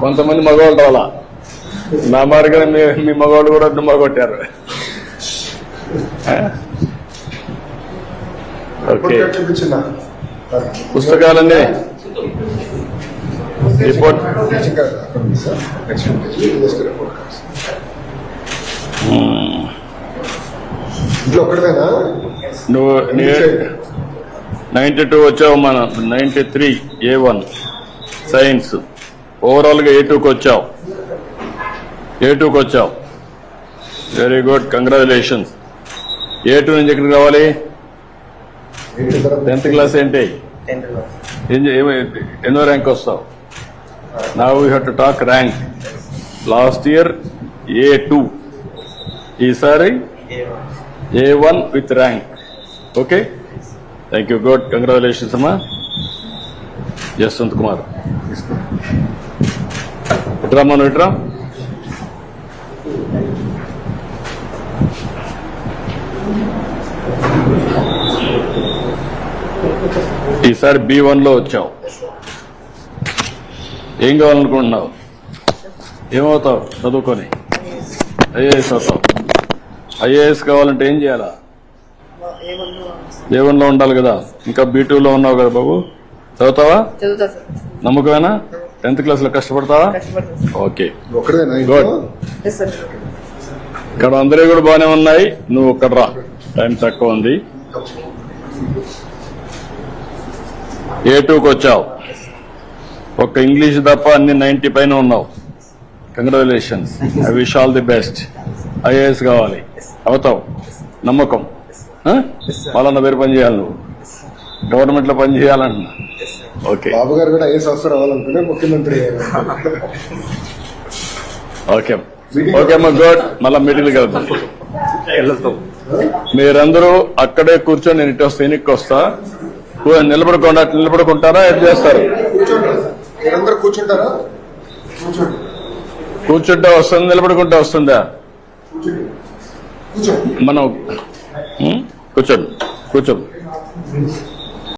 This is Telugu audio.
కొంతమంది మగవాళ్ళు రావాలా? నా మార్గం మీ మగవాళ్ళు కూడా డుమ్మా కొట్టారు ఓకే. పుస్తకాలన్నీ? రిపోర్ట్ ఇంట్లో ఒక్కడమేనా నువ్వు నైన్టీ టూ వచ్చావు మన ninety three A one. Science ఓవరాల్గా ఏ టూకి వచ్చావు? ఏ టూకి వచ్చావు? Very good congratulations A two నుంచి ఎక్కడికి రావాలి? టెన్త్ క్లాస్ ఏంటి? ఎన్నో ర్యాంక్ వస్తావు? నా we have to talk rank last year A two ఈసారి A one with rank okay thank you good congratulations అమ్మా. జస్వంత్ కుమార్ ఇట్రా మనం ఇట్రా ఈసారి బి వన్లో వచ్చావు. ఏం కావాలనుకుంటున్నావు? ఏమవుతావు? చదువుకొని. ఐఏఎస్ అవుతావు. ఐఏఎస్ కావాలంటే ఏం చేయాలా? ఏ వన్లో ఉండాలి కదా. ఇంకా బీ టూ లో ఉన్నావు కదా బాబు. చదువుతావా? నమ్మకమేనా? టెన్త్ క్లాస్లో కష్టపడతావా కష్టపడతా ఓకే. ఇక్కడ అందరూ కూడా బాగానే ఉన్నాయి. నువ్వు ఇక్కడ రా. టైం తక్కువ ఉంది. ఏ టూకి వచ్చావు. ఒక్క ఇంగ్లీష్ తప్ప అన్ని నైన్టీ పైన ఉన్నావు. Congratulations I wish all the best IAS కావాలి. అవుతావు. నమ్మకం. వాళ్ళన్న పేరు పని చేయాలి నువ్వు గవర్నమెంట్లో పని చేయాలంటున్నా ఓకే. బాబు గారు కూడా ఏ సంవత్సరం అవ్వాలనుకుంటే ముఖ్యమంత్రి. ఓకే. ఓకే అమ్మా గుడ్. మళ్ళా మీటింగ్ వెళ్తాం. మీరందరూ అక్కడే కూర్చొని నేను ఇటు వస్తే. వెనక్కి వస్తా నిలబడకుండా అట్లా నిలబడుకుంటారా? ఏం చేస్తారు? కూర్చోండి. మీరందరూ కూర్చుంటారా? కూర్చోండి. కూర్చుంటే వస్తుంది నిలబడుకుంటే వస్తుందా? మనం? కూర్చోండి. కూర్చోండి.